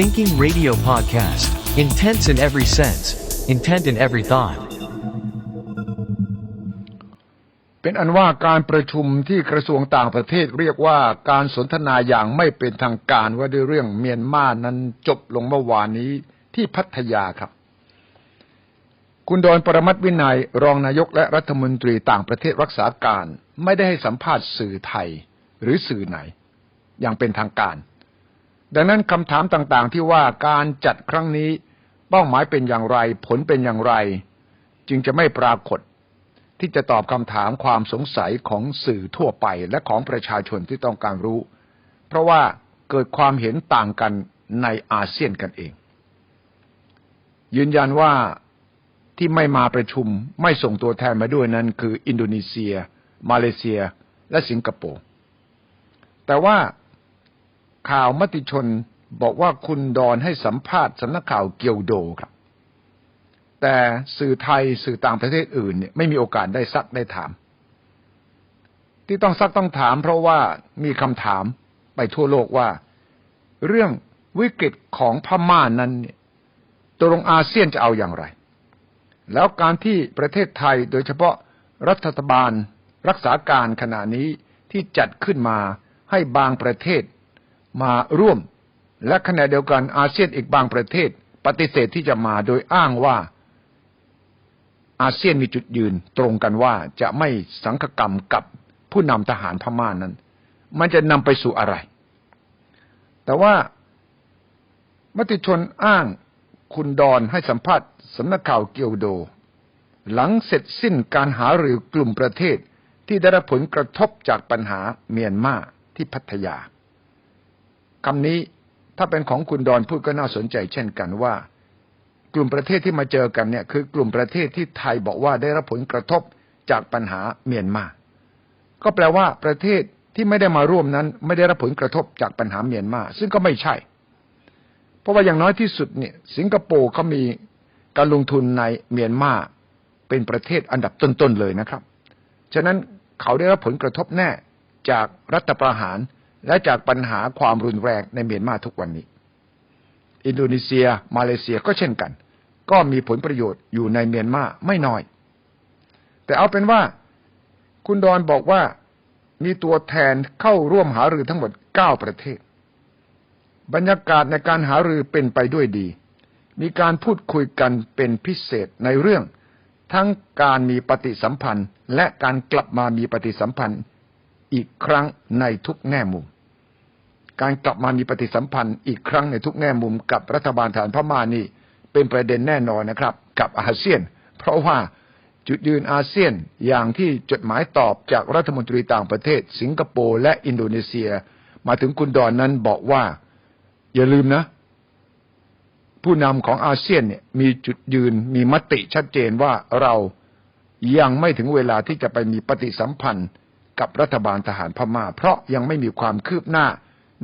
Thinking Radio Podcast. Intense in every sense, intent in every thought. เป็นอันว่าการประชุมที่กระทรวงต่างประเทศเรียกว่าการสนทนาอย่างไม่เป็นทางการว่าด้วยเรื่องเมียนมานั้นจบลงเมื่อวานนี้ที่พัทยาครับ คุณดอนปรมัตวินัยรองนายกและรัฐมนตรีต่างประเทศรักษาการ ไม่ได้ให้สัมภาษณ์สื่อไทยหรือสื่อไหน อย่างเป็นทางการ ดังนั้นคำถามต่างๆ ที่ว่าการจัดครั้งนี้เป้าหมายเป็นอย่างไร ผลเป็นอย่างไร จึงจะไม่ปรากฏ ที่จะตอบคำถามความสงสัยของสื่อทั่วไปและของประชาชนที่ต้องการรู้ เพราะว่าเกิดความเห็นต่างกันในอาเซียนกันเอง ยืนยันว่าที่ไม่มาประชุมไม่ส่งตัวแทนมาด้วยนั้น คืออินโดนีเซีย มาเลเซีย และสิงคโปร์แต่ว่า ข่าวมติชนบอกว่าคุณดอนให้สัมภาษณ์สำนักข่าวเกียวโดครับ แต่สื่อไทยสื่อต่างประเทศอื่นเนี่ยไม่มีโอกาสได้ซักได้ถาม ที่ต้องซักต้องถาม เพราะว่ามีคำถามไปทั่วโลกว่า เรื่องวิกฤตของพม่านั้นเนี่ยตกลงอาเซียนจะเอาอย่างไร แล้วการที่ประเทศไทยโดยเฉพาะรัฐบาลรักษาการขณะนี้ที่จัดขึ้นมาให้บางประเทศ มาร่วม และขณะเดียวกันอาเซียนอีกบางประเทศ ปฏิเสธที่จะมาโดยอ้างว่าอาเซียนมีจุดยืนตรงกันว่าจะไม่สังคกรรมกับผู้นำทหารพม่านั้น มันจะนำไปสู่อะไร แต่ว่ามติชนอ้างคุณดอนให้สัมภาษณ์สำนักข่าวเกียวโด หลังเสร็จสิ้นการหารือกลุ่มประเทศที่ได้รับผลกระทบจากปัญหาเมียนมาที่พัทยา คำนี้ถ้าเป็นของคุณดอนพูดก็น่าสนใจเช่นกันว่า กลุ่มประเทศที่มาเจอกันเนี่ยคือกลุ่มประเทศที่ไทยบอกว่าได้รับผลกระทบจากปัญหาเมียนมา ก็แปลว่าประเทศที่ไม่ได้มาร่วมนั้น ไม่ได้รับผลกระทบจากปัญหาเมียนมา ซึ่งก็ไม่ใช่ เพราะว่าอย่างน้อยที่สุดเนี่ย สิงคโปร์เขามีการลงทุนในเมียนมาเป็นประเทศอันดับต้นๆเลยนะครับ ฉะนั้นเขาได้รับผลกระทบแน่จากรัฐประหาร และจากปัญหาความรุนแรงในเมียนมาทุกวันนี้ อินโดนีเซีย มาเลเซียก็เช่นกัน ก็มีผลประโยชน์อยู่ในเมียนมาไม่น้อย แต่เอาเป็นว่าคุณดอนบอกว่ามีตัวแทนเข้าร่วมหารือทั้งหมดเก้าประเทศ บรรยากาศในการหารือเป็นไปด้วยดี มีการพูดคุยกันเป็นพิเศษในเรื่อง ทั้งการมีปฏิสัมพันธ์และการกลับมามีปฏิสัมพันธ์อีกครั้งในทุกแง่มุม การกลับมามีปฏิสัมพันธ์อีกครั้งในทุกแง่มุมกับรัฐบาลฐานพม่านี่ เป็นประเด็นแน่นอนนะครับ กับอาเซียน เพราะว่าจุดยืนอาเซียนอย่างที่จดหมายตอบจากรัฐมนตรีต่างประเทศ สิงคโปร์และอินโดนีเซีย มาถึงคุณดอนนั้นบอกว่า อย่าลืมนะ ผู้นำของอาเซียนเนี่ยมีจุดยืนมีมติชัดเจนว่าเรายังไม่ถึงเวลาที่จะไปมีปฏิสัมพันธ์กับรัฐบาลทหารพม่า เพราะยังไม่มีความคืบหน้า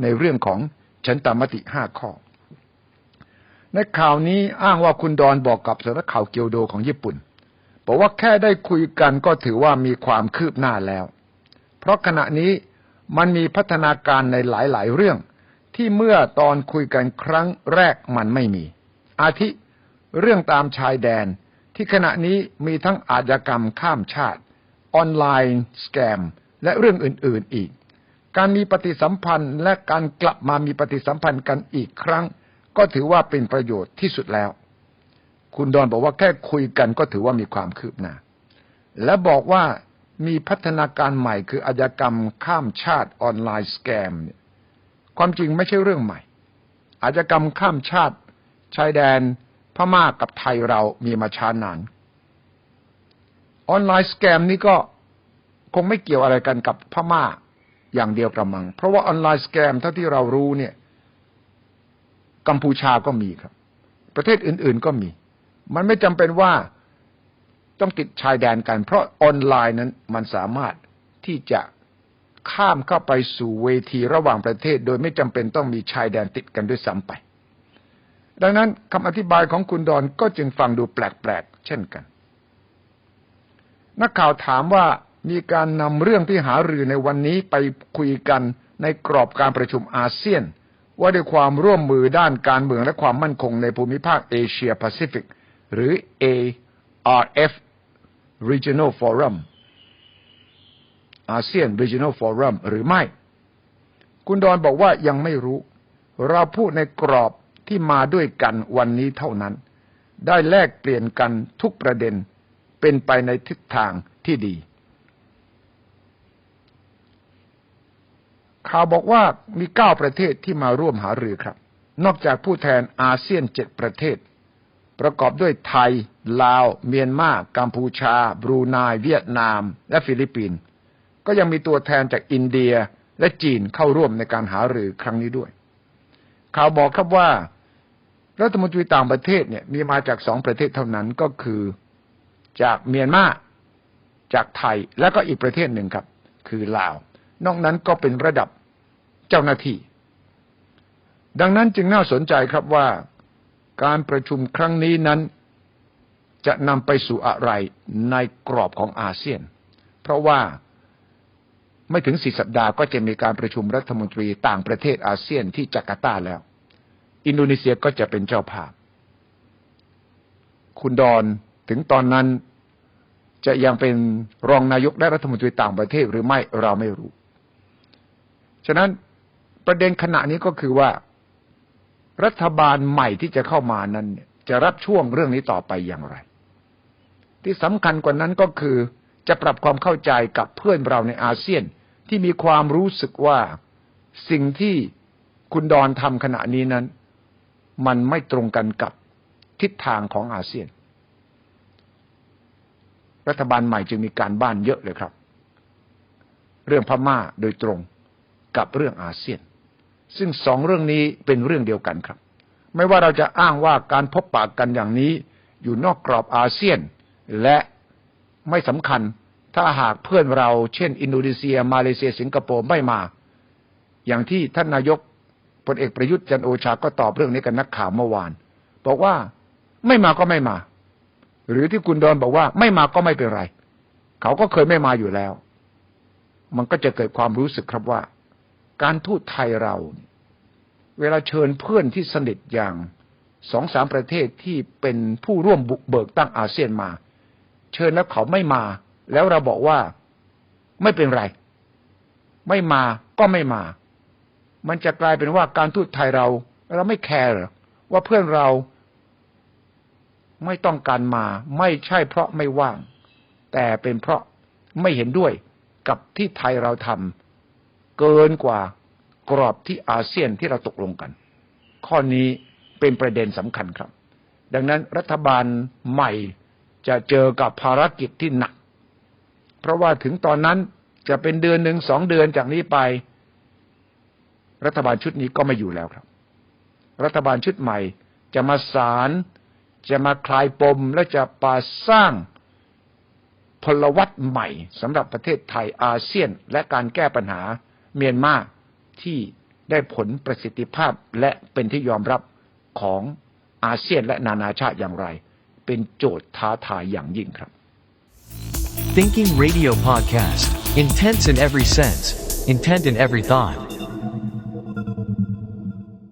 ในเรื่องของฉันตามติห้าข้อ ในข่าวนี้อ้างว่าคุณดอนบอกกับสำนักข่าวเกียวโดของญี่ปุ่น บอกว่าแค่ได้คุยกันก็ถือว่ามีความคืบหน้าแล้ว เพราะขณะนี้มันมีพัฒนาการในหลายๆ เรื่อง ที่เมื่อตอนคุยกันครั้งแรกมันไม่มี อาทิเรื่องตามชายแดนที่ขณะนี้มีทั้งอาชญากรรมข้ามชาติ ออนไลน์สแกม และเรื่องอื่น ๆ อีก การมีปฏิสัมพันธ์และการกลับมามีปฏิสัมพันธ์กันอีกครั้ง ก็ถือว่าเป็นประโยชน์ที่สุดแล้ว คุณดอนบอกว่าแค่คุยกันก็ถือว่ามีความคืบหน้า และบอกว่ามีพัฒนาการใหม่คืออาญากรรมข้ามชาติออนไลน์สแกมเนี่ยความจริงไม่ใช่เรื่องใหม่ อาญากรรมข้ามชาติชายแดนพม่ากับไทยเรามีมาช้านาน ออนไลน์สแกมนี้ก็คงไม่เกี่ยวอะไรกันกับพม่า อย่างเดียวกระมัง เพราะว่าออนไลน์สแกมเท่าที่เรารู้เนี่ย กัมพูชาก็มีครับ ประเทศอื่น ๆก็มี มันไม่จำเป็นว่าต้องติดชายแดนกัน เพราะออนไลน์นั้นมันสามารถที่จะข้ามเข้าไปสู่เวทีระหว่างประเทศ โดยไม่จำเป็นต้องมีชายแดนติดกันด้วยซ้ำไป ดังนั้นคำอธิบายของคุณดอนก็จึงฟังดูแปลกๆเช่นกัน นักข่าวถามว่า มีการนำเรื่องที่หารือในวันนี้ไปคุยกันในกรอบการประชุมอาเซียน ว่าด้วยความร่วมมือด้านการเมืองและความมั่นคงในภูมิภาคเอเชียแปซิฟิกหรือ ARF Regional Forum อาเซียน Regional Forum หรือไม่ คุณดอนบอกว่ายังไม่รู้ เราพูดในกรอบที่มาด้วยกันวันนี้เท่านั้น ได้แลกเปลี่ยนกันทุกประเด็นเป็นไปในทิศทางที่ดี ข่าวบอกว่ามีเก้าประเทศที่มาร่วมหารือครับ นอกจากผู้แทนอาเซียนเจ็ดประเทศ ประกอบด้วยไทย ลาว เมียนมา กัมพูชา บรูไนเวียดนาม และฟิลิปปินส์ก็ยังมีตัวแทนจากอินเดียและจีนเข้าร่วมในการหารือครั้งนี้ด้วย ข่าวบอกครับว่า รัฐมนตรีต่างประเทศเนี่ยมีมาจากสองประเทศเท่านั้นก็คือ จากเมียนมาจากไทยและก็อีกประเทศหนึ่งครับ คือลาว นอกนั้นก็เป็นระดับ เจ้าหน้าที่ ดังนั้นจึงน่าสนใจครับว่าการประชุมครั้งนี้นั้น จะนำไปสู่อะไรในกรอบของอาเซียน เพราะว่าไม่ถึงสี่สัปดาห์ก็จะมีการประชุมรัฐมนตรีต่างประเทศอาเซียนที่จาการ์ตาแล้ว อินโดนีเซียก็จะเป็นเจ้าภาพ คุณดอนถึงตอนนั้นจะยังเป็นรองนายกและรัฐมนตรีต่างประเทศหรือไม่เราไม่รู้ ฉะนั้น ประเด็นขณะนี้ก็คือว่า รัฐบาลใหม่ที่จะเข้ามานั้น จะรับช่วงเรื่องนี้ต่อไปอย่างไร ที่สำคัญกว่านั้นก็คือ จะปรับความเข้าใจกับเพื่อนเราในอาเซียนที่มีความรู้สึกว่าสิ่งที่คุณดอนทำขณะนี้นั้น มันไม่ตรงกันกับทิศทางของอาเซียน รัฐบาลใหม่จึงมีการบ้านเยอะเลยครับ เรื่องพม่าโดยตรงกับเรื่องอาเซียน ซึ่งสองเรื่องนี้เป็นเรื่องเดียวกันครับ ไม่ว่าเราจะอ้างว่าการพบปะกันอย่างนี้ อยู่นอกกรอบอาเซียน และไม่สำคัญถ้าหากเพื่อนเราเช่น อินโดนีเซีย มาเลเซียสิงคโปร์ไม่มา อย่างที่ท่านนายกพลเอกประยุทธ์จันโอชาก็ตอบเรื่องนี้กับนักข่าวเมื่อวาน บอกว่าไม่มาก็ไม่มา หรือที่คุณดอนบอกว่าไม่มาก็ไม่เป็นไร เขาก็เคยไม่มาอยู่แล้ว มันก็จะเกิดความรู้สึกครับว่า การทูตไทยเรา เวลาเชิญเพื่อนที่สนิทอย่างสองสามประเทศที่เป็นผู้ร่วมบุกเบิกตั้งอาเซียนมา เชิญแล้วเขาไม่มา แล้วเราบอกว่าไม่เป็นไร ไม่มาก็ไม่มา มันจะกลายเป็นว่าการทูตไทยเรา เราไม่แคร์หรอว่าเพื่อนเราไม่ต้องการมา ไม่ใช่เพราะไม่ว่าง แต่เป็นเพราะไม่เห็นด้วยกับที่ไทยเราทำ เกินกว่ากรอบที่อาเซียนที่เราตกลงกัน ข้อนี้เป็นประเด็นสำคัญครับ ดังนั้นรัฐบาลใหม่จะเจอกับภารกิจที่หนัก เพราะว่าถึงตอนนั้นจะเป็นเดือนหนึ่งสองเดือนจากนี้ไป รัฐบาลชุดนี้ก็ไม่อยู่แล้วครับ รัฐบาลชุดใหม่จะมาสารจะมาคลายปมและจะปาสร้างพลวัตใหม่สำหรับประเทศไทยอาเซียนและการแก้ปัญหา เมียนมาที่ได้ผลประสิทธิภาพและเป็นที่ยอมรับของอาเซียนและนานาชาติอย่างไร เป็นโจทย์ท้าทายอย่างยิ่งครับ Thinking Radio Podcast. Intense in every sense, intent in every thought.